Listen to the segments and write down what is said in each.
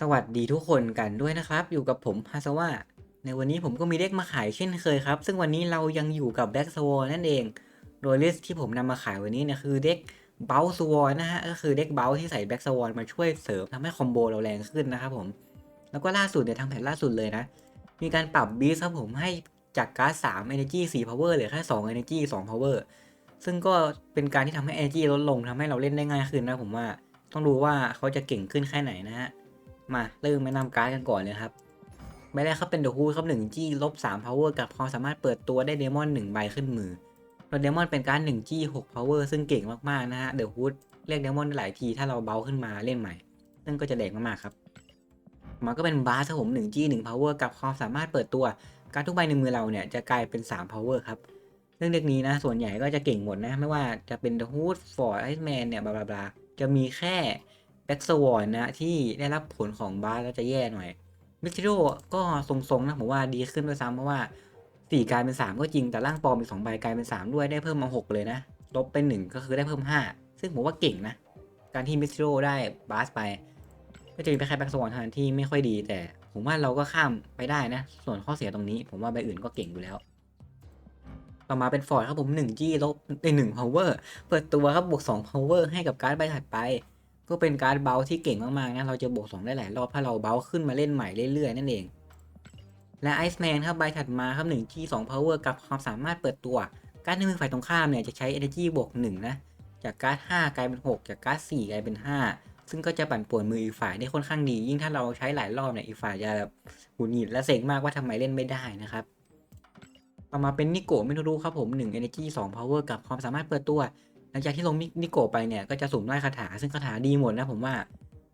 สวัสดีทุกคนกันด้วยนะครับ อยู่กับผมฮาซาวะในวันนี้ผมก็มีเด็กมาขายเช่นเคยครับ ซึ่งวันนี้เรายังอยู่กับแบ็กสวอนั่นเอง โดยลิสที่ผมนำมาขายวันนี้เนี่ยคือเด็กเบลสวอนะฮะก็คือเด็กเบลที่ใส่แบ็กสวอมาช่วยเสริมทำให้คอมโบเราแรงขึ้นนะครับผม แล้วก็ล่าสุดเนี่ยทางแผ่นล่าสุดเลยนะ มีการปรับบีสครับผมให้จากการ์ด3 Energy 4 Power เหลือแค่2 Energy 2 Power ซึ่งก็เป็นการที่ทำให้ Energy ลดลงทำให้เราเล่นได้ง่ายขึ้นนะผมว่าต้องดูว่าเขาจะเก่งขึ้นแค่ไหนนะฮะ มาเริ่มแนะนำการ์ดกันก่อนเลยครับใบแรกครับเป็นเดอะฮูดครับ1 G ลบ3 power กับความสามารถเปิดตัวได้เดมอน1ใบขึ้นมือโดยเดมอนเป็นการ์ด1 G 6 power ซึ่งเก่งมากๆนะฮะเดอะฮูดเรียกเดมอนได้หลายทีถ้าเราเบาขึ้นมาเล่นใหม่ ซึ่งก็จะแดกมากๆครับมันก็เป็นบาสครับผม1 G 1 power กับความสามารถเปิดตัวการทุกใบในมือเราเนี่ยจะกลายเป็น3 power ครับซึ่องเด็กนี้นะ ส่วนใหญ่ก็จะเก่งหมดนะ ไม่ว่าจะเป็นเดอะฮูดฟอร์ดไอซ์แมนเนี่ย บลาบลาจะมีแค่ แบ็กสวอนนะ ที่ได้รับผลของบาสแล้วจะแย่หน่อยมิทิโรก็ทรงๆนะผมว่าดีขึ้นด้วยซ้ำเพราะว่า4กลายเป็น3ก็จริงแต่ร่างปลอมเป็น2ใบกลายเป็น3ด้วยได้เพิ่มมา6เลยนะ ลบเป็น1ก็คือได้เพิ่ม5ซึ่งผมว่าเก่งนะ การที่มิทิโรได้บาสไป ก็จะมีแค่แบ็กสวอนเท่านั้นที่ไม่ค่อยดี แต่ผมว่าเราก็ข้ามไปได้นะ ส่วนข้อเสียตรงนี้ ผมว่าใบอื่นก็เก่งอยู่แล้วต่อมาเป็นฟอร์ดครับผม1 G ลบใน1 power เปิดตัวครับบวก2 power ให้กับการ์ดใบถัดไป ก็เป็นการเบลที่เก่งมากๆนะเราจะบวก2ได้หลายรอบถ้าเราเบลขึ้นมาเล่นใหม่เรื่อยๆนั่นเอง และไอซ์แมนครับใบถัดมาครับ1 G 2 power กับความสามารถเปิดตัว การในมือฝ่ายตรงข้ามเนี่ยจะใช้ energy บวก1นะจากการ์ด5กลายเป็น 6 จากการ์ด4กลายเป็น 5 ซึ่งก็จะปั่นป่วนมืออีกฝ่ายได้ค่อนข้างดี ยิ่งถ้าเราใช้หลายรอบเนี่ยอีกฝ่ายจะหงุดหงิดและเซ็งมากว่าทำไมเล่นไม่ได้นะครับต่อมาเป็นนิโกะมิโนรุครับผม1 energy 2 power กับความสามารถเปิดตัว ลังจากที่ลงนิโกะไปเนี่ยก็จะสุ่มได้คาถา ซึ่งคาถาดีหมดนะผมว่า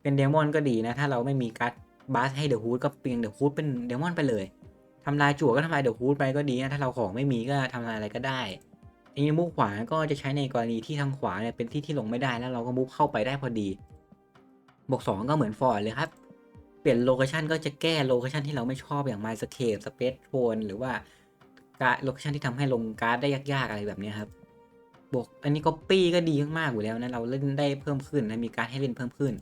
เป็นเดมอนก็ดีนะ ถ้าเราไม่มีการ์ดบาสให้เดอะฮูดก็เปลี่ยนเดอะฮูดเป็นเดมอนไปเลยทำลายจั่วก็ทำลายเดอะฮูดไปก็ดีนะถ้าเราของไม่มีก็ทำลายอะไรก็ได้อันนี้มุกขวาก็จะใช้ในกรณีที่ทางขวาเนี่ยเป็นที่ที่ลงไม่ได้แล้วเราก็มุกเข้าไปได้พอดี บวก2ก็เหมือนฟอร์ดเลยครับ เปลี่ยนโลเคชันก็จะแก้โลเคชันที่เราไม่ชอบอย่าง My Scape Space Phone หรือว่าการโลเคชันที่ทำให้ลงการ์ดได้ยากๆอะไรแบบนี้ครับ บวกอันนี้ก็ปี้ก็ดีมากๆอยู่แล้วนะเราเล่นได้เพิ่มขึ้นนะมีการให้เล่นเพิ่มขึ้น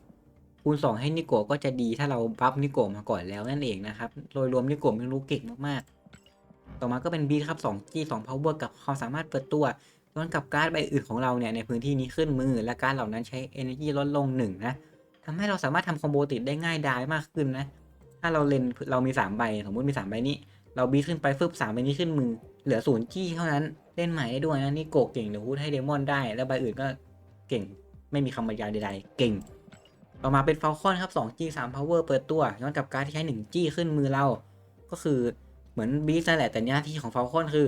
คูณ 2 ให้นิโกก็จะดีถ้าเราบัฟนิโกมาก่อนแล้วนั่นเองนะครับโดยรวมนิโกะมีรู้เก่งมากๆ ต่อมาก็เป็นบีครับ2 G 2 power กับความสามารถเปิดตัวย้อนกับการ์ดใบอื่นของเราเนี่ยในพื้นที่นี้ขึ้นมือ และการเหล่านั้นใช้ energy ลดลง1นะทำให้เราสามารถทำคอมโบติดได้ง่ายดายมากขึ้นนะถ้าเราเล่นเรามี3ใบสมมติมี3ใบนี้ เราบีขึ้นไปฟึบสามใบนี้ขึ้นมือเหลือศูนย์จี้เท่านั้น เล่นใหม่ได้ด้วยนะนี่โกเก่งเดี๋ยวพูดให้เดมอนได้ แล้วใบอื่นก็เก่งไม่มีคำบรรยายใดๆ เก่ง ต่อมาเป็นฟ a ลคอนครับ 2 G 3 Power เปิดตัวย้อนกับการที่ใช้ 1 G ขึ้นมือเรา ก็คือเหมือนบีนั่นแหละแต่หน้าที่ของฟ a ลคอนคือ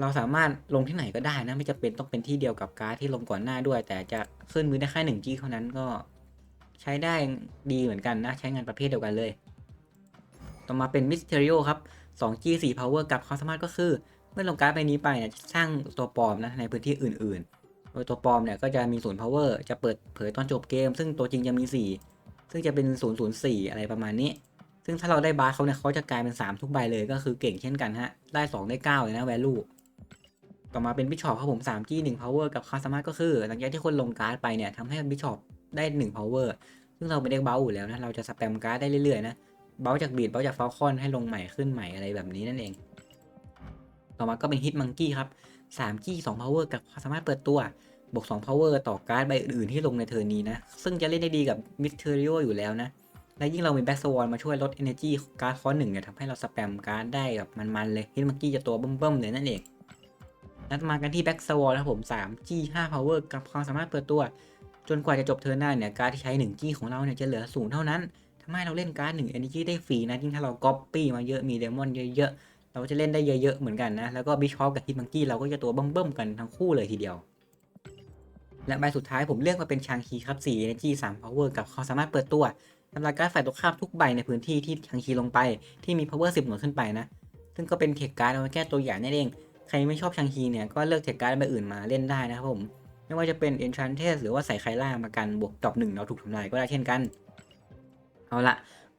เราสามารถลงที่ไหนก็ได้นะ ไม่จะเป็นต้องเป็นที่เดียวกับการที่ลงก่อนหน้าด้วย แต่จะขึ้นมือได้แค่ 1 G เท่านั้นก็ ใช้ได้ดีเหมือนกันนะ ใช้งานประเภทเดียวกันเลย ต่อมาเป็นมิสเทริโอครับ 2G 4 Power กับความสามารถก็คือ มื่อลงการ์ดใบนี้ไปเนี่ยจะสร้างตัวปลอมนะในพื้นที่อื่น ๆ โดยตัวปลอมเนี่ยก็จะมีศูนย์ power จะเปิดเผยตอนจบเกม ซึ่งตัวจริงจะมี 4 ซึ่งจะเป็น 004 อะไรประมาณนี้ ซึ่งถ้าเราได้บาร์เขาเนี่ยเขาจะกลายเป็น 3 ทุกใบเลยก็คือเก่งเช่นกันฮะ ได้ 2 ได้ 9 เลยนะ value ต่อมาเป็นบิชอปครับผม 3G 1 power กับความสามารถก็คือ หลังจากที่คนลงการ์ดไปเนี่ยทำให้บิชอปได้ 1 power ซึ่งเราเป็นเด็กเบลอยู่แล้วนะเราจะสแปมการ์ดได้เรื่อยๆนะเบลจากบีดเบลจากฟอลคอนให้ลงใหม่ขึ้นใหม่อะไรแบบนี้นั่นเอง ต่อมาก็เป็นฮิตมังกี้ครับ3 G 2 power กับความสามารถเปิดตัว บวก2 power ต่อการ์ดใบอื่นๆที่ลงในเทอร์นี้นะ ซึ่งจะเล่นได้ดีกับมิสเทอริโออยู่แล้วนะ และยิ่งเรามีแบ็กสวอนมาช่วยลด energy การ์ดคอหนึ่งเนี่ยทำให้เราสแปมการ์ดได้แบบมันๆเลยฮิตมังกี้จะตัวเบิ่มๆเลยนั่นเองนัดมากันที่แบ็กสวอนครับผม3 G 5 power กับความสามารถเปิดตัว จนกว่าจะจบเทอร์หน้าเนี่ยการ์ดที่ใช้1 G ของเราเนี่ยจะเหลือศูนย์เท่านั้นทำให้เราเล่นการ์ดหนึ่ง energy ได้ฟรีนะยิ่งถ้าเราก๊อปปี้มาเยอะมีเดมอนเยอะๆ เราจะเล่นได้เยอะๆเหมือนกันนะ แล้วก็บิชอปกับฮิตมังกี้เราก็จะตัวเบิ่มๆกันทั้งคู่เลยทีเดียว และใบสุดท้ายผมเลือกมาเป็นชางคีครับ4 energy 3 power กับความสามารถเปิดตัวทำลายการ์ดฝ่ายตรงข้ามทุกใบในพื้นที่ที่ชังชีลงไปที่มี power 10 หน่วยขึ้นไปนะ ซึ่งก็เป็นเทคการ์ดเอาไว้แก้ตัวอย่างนั่นเอง ใครไม่ชอบชังชีเนี่ยก็เลือกเทคการ์ดใบอื่นมาเล่นได้นะครับผมไม่ว่าจะเป็น Enchantress หรือว่าใส่ไคล่ามากันบวกดอกหนึ่งเราถูกทำลายก็ได้เช่นกัน เอาละ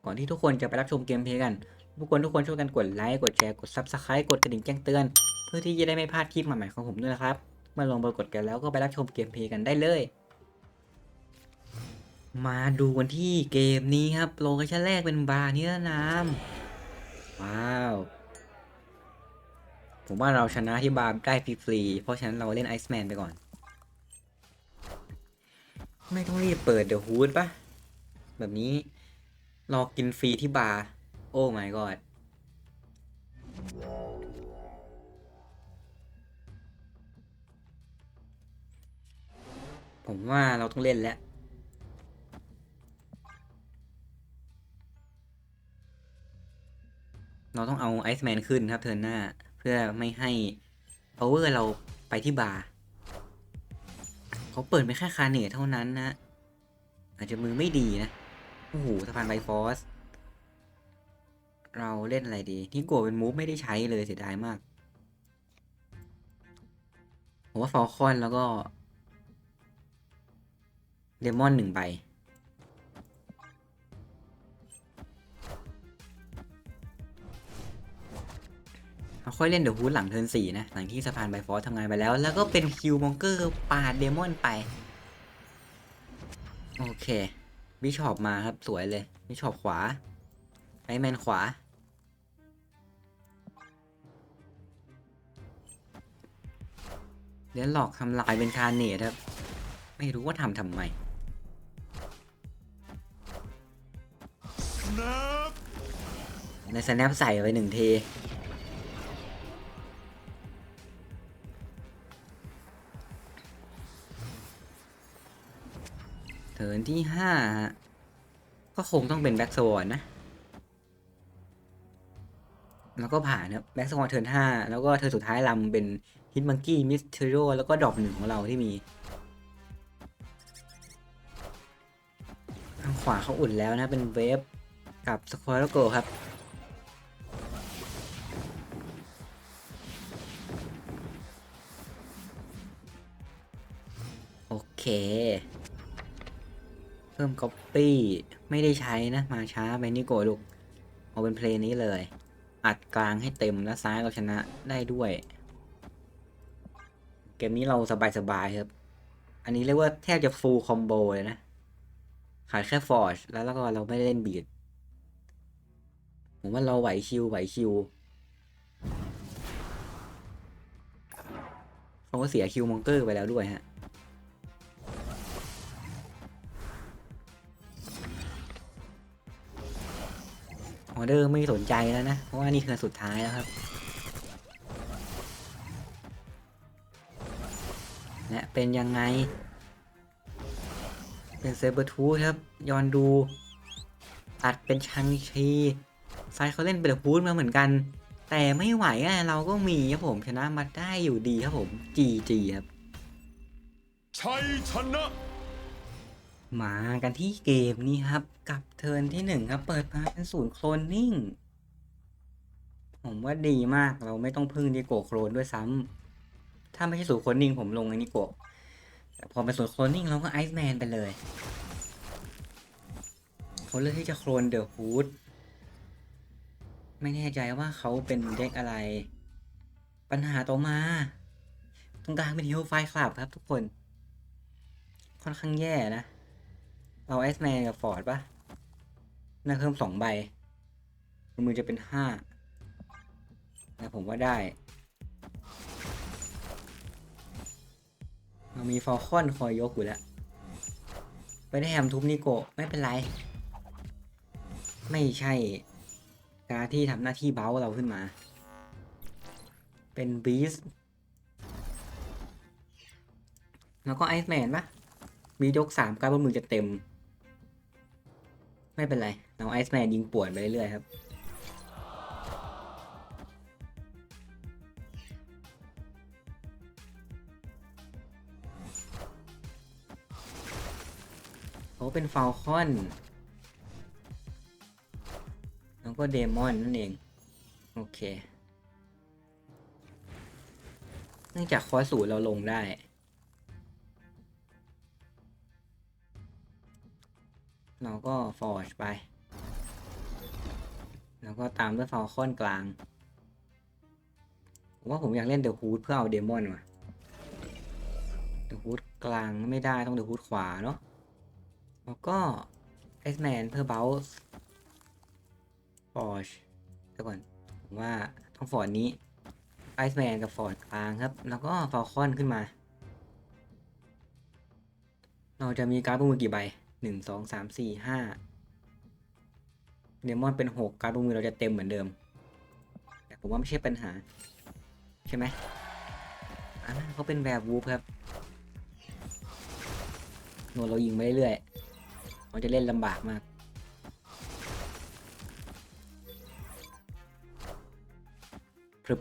ก่อนที่ทุกคนจะไปรับชมเกมเพลย์กัน ทุกคนทุกคนช่วยกันกดไลค์กดแชร์กด Subscribe กดกระดิ่งแจ้งเตือน เพื่อที่จะได้ไม่พลาดคลิปใหม่ๆของผมด้วยนะครับ เมื่อลงไปกดกันแล้วก็ไปรับชมเกมเพลย์กันได้เลย มาดูกันที่เกมนี้ครับโลเคชั่นแรกเป็นบาร์นิรนามว้าวผมว่าเราชนะที่บาร์ได้ฟรีๆเพราะฉะนั้นเราเล่นไอซ์แมนไปก่อน ไม่ต้องรีบเปิดเดี๋ยวฮูดปะแบบนี้รอกินฟรีที่บาร์ โอ้ my god ผมว่าเราต้องเล่นแล้ว เราต้องเอาไอซ์แมนขึ้นครับเทิร์นหน้า เพื่อไม่ให้ power เราไปที่บาร์เขาเปิดไปแค่คาเนตเท่านั้นนะ อาจจะมือไม่ดีนะ โอ้โหสะพานไบฟอส เราเล่นอะไรดีที่กลัวเป็นมูฟไม่ได้ใช้เลยเสียดายมาก ผมว่าฟอลคอนแล้วก็เดมอนหนึ่งใบเราค่อยเล่นเดอะฮูดหลังเทิร์นสี่นะ หลังที่สะพานไบฟอสทำงานไปแล้ว แล้วก็เป็นคิวมองเกอร์ปาดเดมอนไป โอเค บิชอปมาครับ สวยเลย บิชอปขวาไอแมนขวา เดี๋ยวหลอกทำลายเป็นคาเนตครับ ไม่รู้ว่าทำทำไมในสแนปใส่ไปหนึ่งเทเทิร์นที่ห้าก็คงต้องเป็นแบ็กสวอนนะ แล้วก็ผ่านครับแบ็กสวอนเทิร์นห้าแล้วก็เทิร์นสุดท้ายลำเป็น ฮิตมังกี้มิสเทโรแล้วก็ดรอปหนึ่งของเราที่มีทางขวาเขาอุ่นแล้วนะ เป็นเวฟกับสควอร์โกครับโอเค เพิ่มก๊อปปี้ไม่ได้ใช้นะ มาช้าไปนี่โกลูก เอาเป็นเพลงนี้เลย อัดกลางให้เต็มแล้วซ้ายเราชนะได้ด้วย เกมนี้เราสบายๆครับ อันนี้เรียกว่าแทบจะฟูลคอมโบเลยนะ ขาดแค่ฟอร์ชแล้วแล้วก็เราไม่ได้เล่นบีด ผมว่าเราไหวชิวไหวชิวเขาก็เสียคิวมองเกอร์ไปแล้วด้วยฮะออเดอร์ไม่สนใจแล้วนะ เพราะว่านี่คือสุดท้ายแล้วครับ และเป็นยังไง เป็นเซเบอร์ทูครับ ยอนดู ตัดเป็นชังชีไซเขาเล่นเป็นฮูดมาเหมือนกัน แต่ไม่ไหวอะเราก็มีครับผมชนะมาได้อยู่ดีครับผม GG ครับชัยชนะมากันที่เกมนี้ครับ กับเทิร์นที่หนึ่งครับ เปิดมาเป็นศูนย์โคลนนิ่ง ผมว่าดีมากเราไม่ต้องพึ่งนิโกะโคลนด้วยซ้ำ ถ้าไม่ใช่ศูนย์โคลนนิ่งผมลงไอ้นิโกะพอเป็นศูนย์โคลนนิ่งเราก็ไอซ์แมนไปเลยเขาเลือกที่จะโคลนเดอะฮูดไม่แน่ใจว่าเขาเป็นเด็กอะไร ปัญหาต่อมา ตรงกลางเป็นฮิลไฟคลับครับทุกคน ค่อนข้างแย่นะเราไอซ์แมนกับฟอร์ดปะน่าเพิ่มสองใบมือจะเป็นห้าแต่ผมว่าได้ เรามีฟอลคอนคอยยกอยู่แล้ว ไปได้แฮมทุบนิโกะไม่เป็นไร ไม่ใช่ การที่ทำหน้าที่เบ้าเราขึ้นมา เป็นบีสแล้วก็ไอซ์แมนปะมียกสามการบนมือจะเต็ม ไม่เป็นไร เราไอซ์แมนยิงป่วนไปเรื่อยๆครับ โอ้เป็นฟาลคอน แล้วก็เดมอนนั่นเอง โอเค เนื่องจากคอสูเราลงได้เราก็ฟอร์ชไป แล้วก็ตามด้วยฟอลคอนกลาง ผมว่าผมอยากเล่นเดอะฮูดเพื่อเอาเดมอนว่ะเดอะฮูดกลางไม่ได้ต้องเดอะฮูดขวาเนาะ แล้วก็เอสแมนเพื่อเบลส์ฟอร์ชเดี๋ยวก่อนผมว่าต้องฟอร์ดนี้ไอซ์แมนกับฟอร์ดกลางครับ แล้วก็ฟอลคอนขึ้นมา เราจะมีการ์ดบนมือกี่ใบหนึ่งสองสามสี่ห้าเดมอนเป็นหกการ์ดบนมือเราจะเต็มเหมือนเดิม แต่ผมว่าไม่ใช่ปัญหา ใช่ไหมอ่าเขาเป็นแบบวูฟครับโนเรายิงไปเรื่อยๆ เราจะเล่นลำบากมาก พรึบ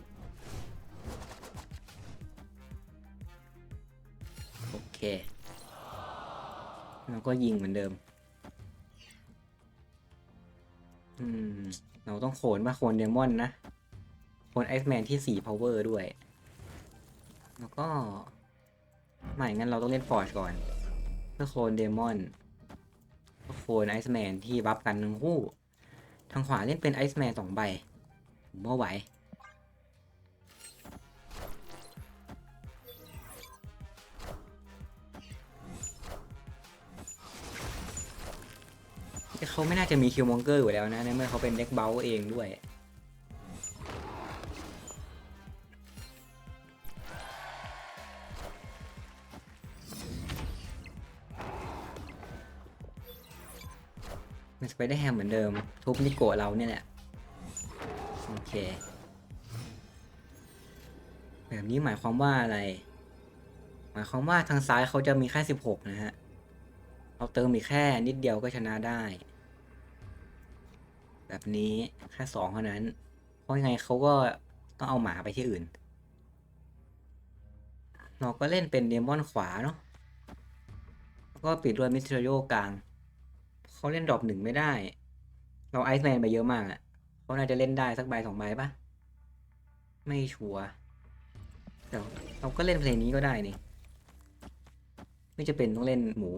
โอเคแล้วก็ยิงเหมือนเดิม อืม เราต้องโขนว่าโขนเดมอนนะ โขนไอซ์แมนที่สี่พาวเวอร์ด้วย แล้วก็ไม่งั้นเราต้องเล่นฟอร์ชก่อน เพื่อโคลนเดมอน โฟนไอซ์แมนที่บัฟกันทั้งคู่ ทางขวาเล่นเป็นไอซ์แมนสองใบผมว่าไหวเขาไม่น่าจะมีคิวมองเกอร์อยู่แล้วนะในเมื่อเขาเป็นเด็กเบลเองด้วย เป็นสไดอร์แฮมเหมือนเดิม ทุบนิโกะเราเนี่ยแหละ โอเค แบบนี้หมายความว่าอะไร หมายความว่าทางซ้ายเขาจะมีแค่สิบหกนะฮะ เราเติมอีกแค่นิดเดียวก็ชนะได้ แบบนี้แค่สองเท่านั้น เพราะยังไงเขาก็ต้องเอาหมาไปที่อื่น เราก็เล่นเป็นเดมอนขวาเนาะก็ปิดด้วยมิสเตอร์โยกลาง เขาเล่นดรอปหนึ่งไม่ได้ เราไอซ์แมนไปเยอะมากอะ่ะเขาน่าจะเล่นได้สักใบสองใบปะไม่ชัวร์เดี๋ยวเราก็เล่นเพลงนี้ก็ได้นี่ไม่จะเป็นต้องเล่นหมู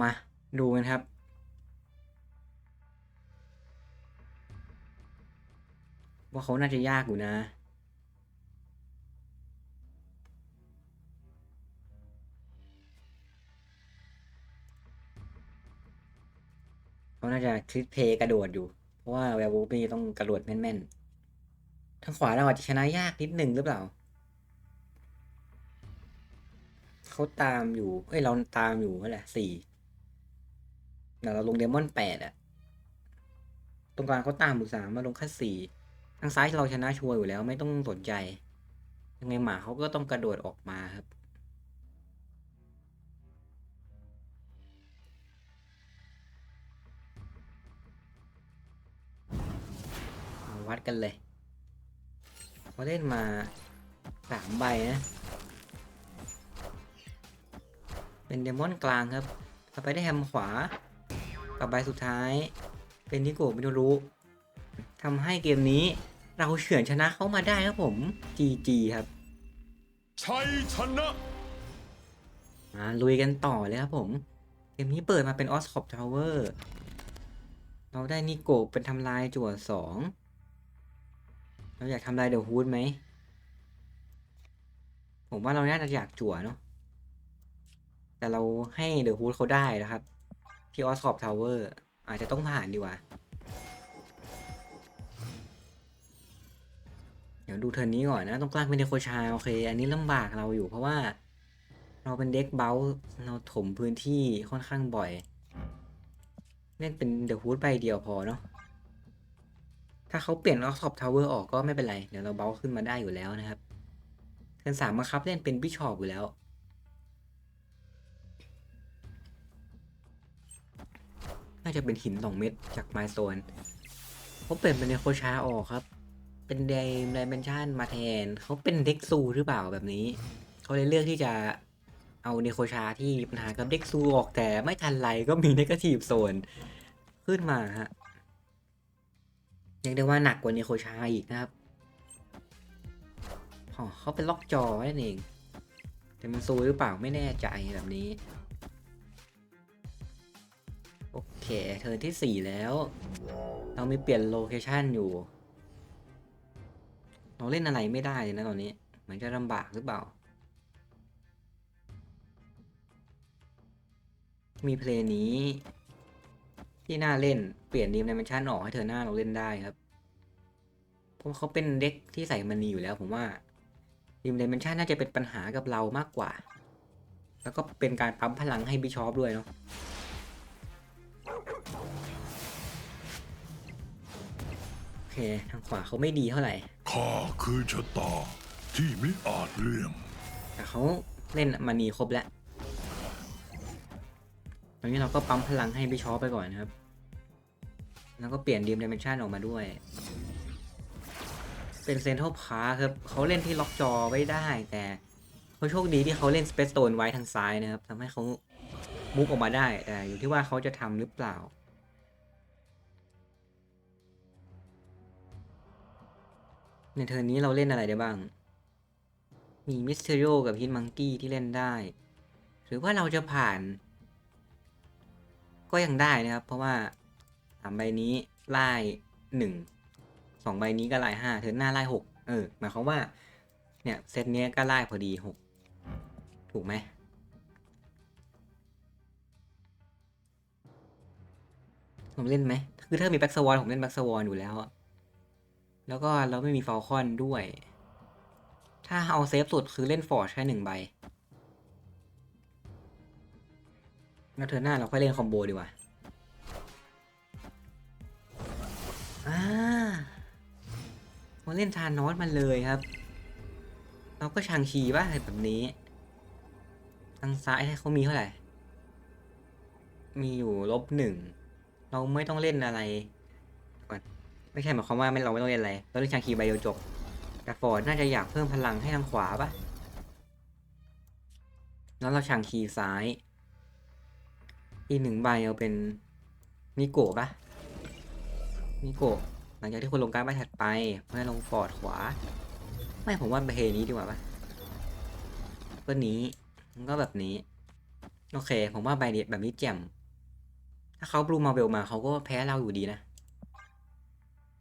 มาดูกันครับ ว่าเขาน่าจะยากอยู่นะ เขาน่าจะคลิกเพย์กระโดดอยู่ เพราะว่าแวร์วูฟนี่ต้องกระโดดแม่นๆ ทางขวาเราอาจจะชนะยากนิดนึงหรือเปล่า เขาตามอยู่ เอ้ย เราตามอยู่นั่นแหละสี่แต่เราลงเดมอนแปดอะตรงกลางเขาตามอยู่สามมาลงแค่สี่ทางซ้ายเราชนะชัวร์อยู่แล้วไม่ต้องสนใจ ยังไงหมาเขาก็ต้องกระโดดออกมาครับ วัดกันเลยเขาเล่นมาสามใบนะ เป็นเดมอนกลางครับสไปได้แฮมขวากับใบสุดท้าย เป็นนิโกะมิโนรุทำให้เกมนี้เราเฉือนชนะเขามาได้ครับผม GG ครับชัยชนะมาลุยกันต่อเลยครับผม เกมนี้เปิดมาเป็นออสคอปทาวเวอร์เราได้นิโกะเป็นทำลายจั่วสอง เราอยากทำลายเดอะฮูดไหม ผมว่าเราน่าจะอยากจั่วเนาะ แต่เราให้เดอะฮูดเขาได้นะครับ ที่ออสคอปทาวเวอร์อาจจะต้องผ่านดีกว่า เดี๋ยวดูเทิร์นนี้ก่อนนะตรงกลางเป็นเดโคชาโอเค อันนี้ลำบากเราอยู่เพราะว่า เราเป็นเด็กเบลเราถมพื้นที่ค่อนข้างบ่อย เล่นเป็นเดอะฮูดใบเดียวพอเนาะ ถ้าเขาเปลี่ยนออฟท็อปทาวเวอร์ออกก็ไม่เป็นไร เดี๋ยวเราเบลขึ้นมาได้อยู่แล้วนะครับเทิร์นสามมาครับเล่นเป็นบิชอปอยู่แล้วน่าจะเป็นหินสองเม็ดจากไมโซนเขาเปลี่ยนเป็นเดโคชาออกครับ เป็นไดไดเมนชันมาแทน เขาเป็นเด็กซูหรือเปล่าแบบนี้ เขาเลยเลือกที่จะเอาเนโคชาที่มีปัญหากับเด็กซูออกแต่ไม่ทันไรก็มีเนกาทีฟโซนขึ้นมาฮะ เรียกได้ว่าหนักกว่าเนโคชาอีกนะครับอ๋อเขาเป็นล็อกจอนั่นเอง แต่มันซูหรือเปล่าไม่แน่ใจแบบนี้ โอเคเทิร์นที่สี่แล้ว เรามีเปลี่ยนโลเคชันอยู่ เราเล่นอะไรไม่ได้เลยนะตอนนี้ เหมันจะลำบากหรือเปล่า มีเพลงนี้ ที่น่าเล่นเปลี่ยนดีมในมันชันออกให้เธอหน้าเราเล่นได้ครับเพราะเขาเป็นเด็กที่ใส่มันนีอยู่แล้วผมว่าดีมในมันชันน่าจะเป็นปัญหากับเรามากกว่า แล้วก็เป็นการปั๊มพลังให้บิชอปด้วยเนาะโอเคทางขวาเขาไม่ดีเท่าไหร่ข้าคือชะตาที่มิอาจเลี่ยงแต่เขาเล่นมานีครบแล้วต อนนี้เราก็ปั๊มพลังให้บิชอปไปก่อนนะครับ แล้วก็เปลี่ยนดีมเด m ม n ชันออกมาด้วย เป็นเซนทรัลพาร์ครับเขาเล่นที่ล็อกจอไว้ได้แต่เขาโชคดีที่เขาเล่นสเปซโ n นไว้ทางซ้ายนะครับทำให้เขามุกออกมาได้แต่อยู่ที่ว่าเขาจะทำหรือเปล่าในเทอร์นนี้เราเล่นอะไรได้บ้าง มีมิสเตอริโอกับฮิตมังกี้ที่เล่นได้ หรือว่าเราจะผ่าน ก็ยังได้นะครับ เพราะว่าสามใบนี้ไล่หนึ่งสองใบนี้ก็ไล่ห้าเทิร์นหน้าไล่หกเออหมายความว่า เนี่ยเซตเนี้ยก็ไล่พอดีหกถูกไหมผมเล่นไหม คือถ้ามีแบ็กสวอนผมเล่นแบ็กสวอนอยู่แล้วอะแล้วก็เราไม่มีฟอลคอนด้วย ถ้าเอาเซฟสุดคือเล่นฟอร์ดแค่หนึ่งใบ แล้วเธอหน้าเราค่อยเล่นคอมโบดีกว่าอ่ามาเล่นทานนอสมันเลยครับ เราก็ชังชีป่ะแบบนี้ ทางซ้ายเขามีเท่าไหร่ มีอยู่ลบหนึ่ง เราไม่ต้องเล่นอะไร ก่อน ไม่ใช่หมายความว่าไม่เราไม่ต้องเล่นอะไร เราเล่นชังคีใบเดียวจบแต่ฟอร์ดน่าจะอยากเพิ่มพลังให้ทางขวาป่ะแล้วเราชังคีซ้าย อีกหนึ่งใบเอาเป็นนิโกะปะนิโกะหลังจากที่คุณลงการดใบถัดไปเพื่อลงฟอร์ดขวา ไม่ผมว่าเพนี้ดีกว่าปะก็นี้มันก็แบบนี้ โอเค ผมว่าใบนี้แบบนี้แจ่มถ้าเขาบลูมาเวลมาเขาก็แพ้เราอยู่ดีนะ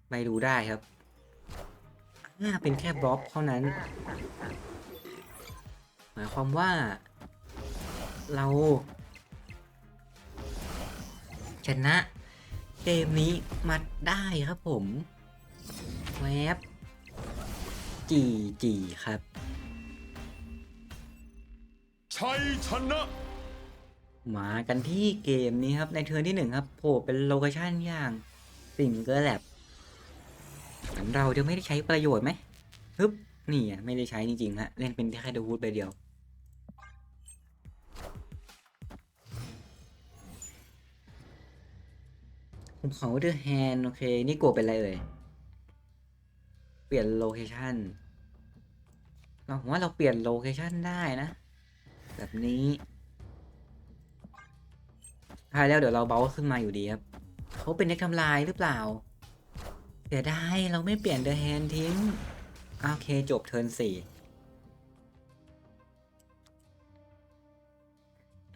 ไม่ดูได้ครับอ่าเป็นแค่บล็อกเท่านั้น หมายความว่า เรา ชนะเกมนี้มาได้ครับผมแวบจีจีครับ ชัยชนะ มากันที่เกมนี้ครับในเทิร์นที่หนึ่งครับโผล่เป็นโลเคชั่นอย่างสิงเกอร์แลบเราจะไม่ได้ใช้ประโยชน์ไหมฮึบนี่อะไม่ได้ใช้จริงๆฮะเล่นเป็นแค่เดวูดไปเดียว ผมขอเดอร์แฮนโอเค นี่โกเป็นอะไรเอ่ย เปลี่ยนโลเคชันเราผมว่าเราเปลี่ยนโลเคชันได้นะ แบบนี้ท้ายแล้วเดี๋ยวเราเบาขึ้นมาอยู่ดีครับเขาเป็นเด็กทำลายหรือเปล่าเสียดายเราไม่เปลี่ยนเดอะแฮนทิ้ง โอเคจบเทิร์นสี่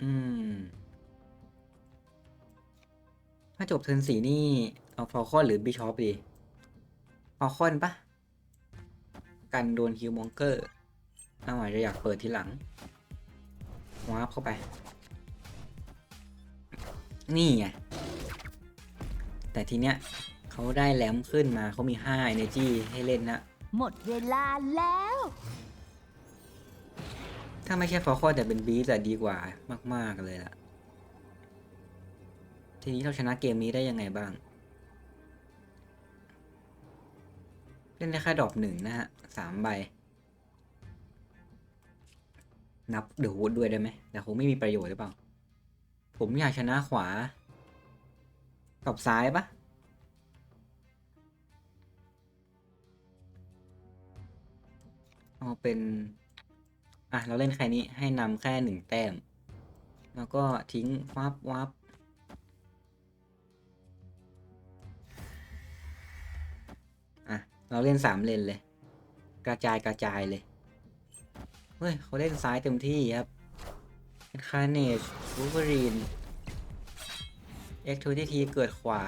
อืม ถ้าจบเทิร์นสี่นี่ เอาฟอลคอนหรือบิชอปดีฟอลคอนปะกันโดนฮิวมองเกอร์เอาอาจจะอยากเปิดทีหลังวาร์ปเข้าไป นี่ไง แต่ทีเนี้ยเขาได้แหลมขึ้นมาเขามี5 energy ให้เล่นนะ หมดเวลาแล้ว ถ้าไม่ใช่ฟอลคอนแต่เป็นบีจะดีกว่ามาก ๆ เลยล่ะ ทีนี้เราชนะเกมนี้ได้ยังไงบ้าง เล่นได้แค่ดอกหนึ่งนะฮะสามใบ นับเดอะวูดด้วยได้ไหม แต่คงไม่มีประโยชน์หรือเปล่า ผมอยากชนะขวา กับซ้ายปะเอาเป็น อะ เราเล่นแค่นี้ให้นำแค่หนึ่งแต้ม แล้วก็ทิ้งวับวับ เราเล่นสามเลนเลย กระจายกระจายเลย เฮ้ยเขาเล่นซ้ายเต็มที่ครับคาเนจวูเวอรีนเอ็กทูทีทีเกิดขวา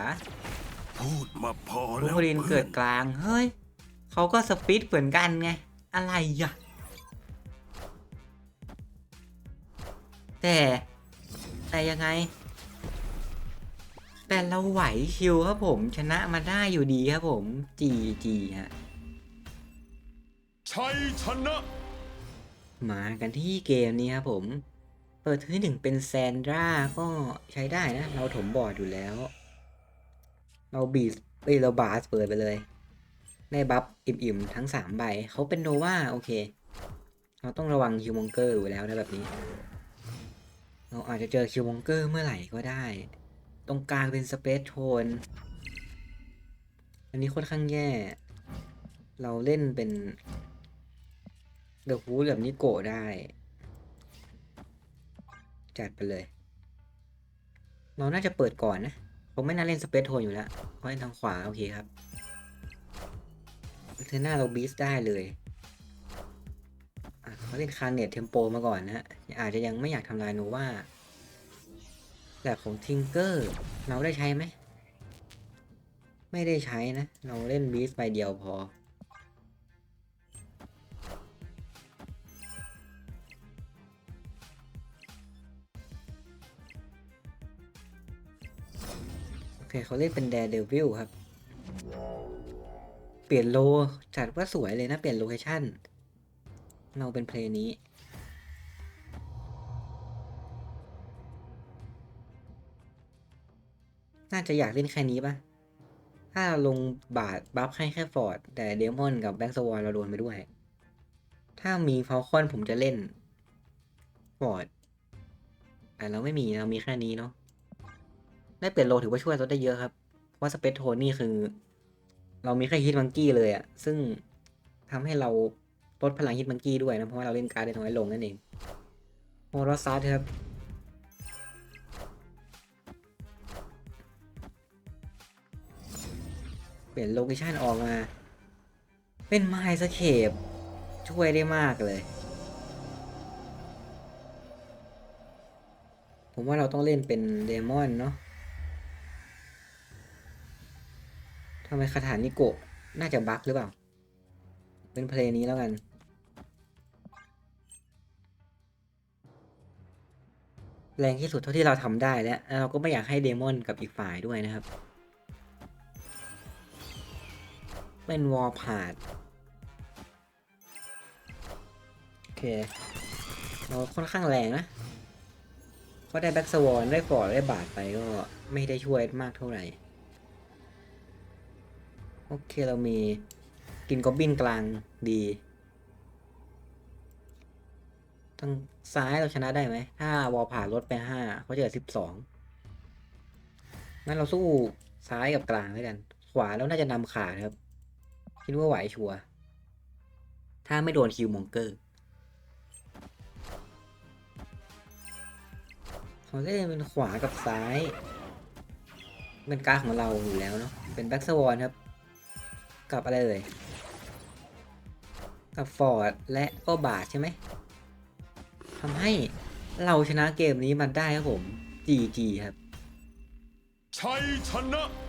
พูดมาพอวูแล้วเวอรีนเพื่เกิอดนกลาง เฮ้ยเขาก็สปีดเหมือนกันไง อะไรอะ แต่ แต่ยังไง แต่เราไหวชิวครับผม ชนะมาได้อยู่ดีครับผมจีจีฮะชัยชนะมากันที่เกมนี้ครับผม เปิดที่หนึ่งเป็นแซนดราก็ใช้ได้นะ เราถมบอร์ดอยู่แล้ว เราบีสเอ้ยเราบาสเปิดไปเลยได้บัฟอิ่มๆ ทั้งสามใบเขาเป็นโนวาโอเค เราต้องระวังคิวมองเกอร์อยู่แล้วนะแบบนี้ เราอาจจะเจอคิวมองเกอร์เมื่อไหร่ก็ได้ ตรงกลางเป็นสเปซโทน อันนี้ค่อนข้างแย่ เราเล่นเป็นเดอะฮูดแบบนี้โกได้ จัดไปเลย เราน่าจะเปิดก่อนนะผมไม่น่าเล่นสเปซโทนอยู่แล้วเพราะเล่นทางขวา โอเคครับเทอร์หน้าเราบีสได้เลยเขาเล่นคาร์เนตเทมโปมาก่อนนะฮะอาจจะยังไม่อยากทำลายโนวา แบบของทิงเกอร์เราได้ใช้ไหม ไม่ได้ใช้นะ เราเล่นบีสไปเดียวพอ โอเคเขาเล่นเป็นแดร์เดวิลครับ เปลี่ยนโลจัดว่าสวยเลยนะ เปลี่ยนโลเคชั่น เราเป็นเพลงนี้ น่าจะอยากเล่นแค่นี้ปะถ้าเราลงบาทบัฟให้แค่ฟอร์ด แต่เดมอนกับแบงค์สวอนเราโดนไปด้วย ถ้ามีฟอลคอนผมจะเล่นฟอร์ดแต่เราไม่มีเรามีแค่นี้เนาะได้เปลี่ยนโลถือว่าช่วยลดได้เยอะครับ เพราะว่าสเปซโทนี่คือ เรามีแค่ฮิตมังกี้เลยอะซึ่งทำให้เราลดพลังฮิตมังกี้ด้วยนะ เพราะว่าเราเล่นการ์ดได้น้อยลงนั่นเองโมรซัสครับ ลี่ยนโลเคชันออกมา เป็นไมล์สเคปช่วยได้มากเลย ผมว่าเราต้องเล่นเป็นเดมอนเนาะทำไมคาถานิโกะน่าจะบั๊กหรือเปล่า เป็นเพลงนี้แล้วกันแรงที่สุดเท่าที่เราทำได้แล้วแล้ว เราก็ไม่อยากให้เดมอนกับอีกฝ่ายด้วยนะครับ เป็นวอลพาดโอเค เราค่อนข้างแรงนะก็ได้แบ็กสวอนได้ฟอร์ดได้บาดไปก็ไม่ได้ช่วยมากเท่าไหร่ โอเคเรามีกินกอบบินกลางดีทางซ้ายเราชนะได้ไหม ถ้าวอลผ่านลดไปห้าเขาจะเหลือสิบสองงั้นเราสู้ซ้ายกับกลางด้วยกัน ขวาแล้วน่าจะนำขาดครับ คิดว่าไหวชัวร์ถ้าไม่โดนคิวมองเกอร์เขาเล่นเป็นขวากับซ้าย เป็นการดของเราอยู่แล้วเนาะ เป็นแบ็กสวอนครับ กับอะไรเลย กับฟอร์ดและก็บาทใช่ไหม ทำให้เราชนะเกมนี้มาได้ครับผม GG ครับ ชัยชนะ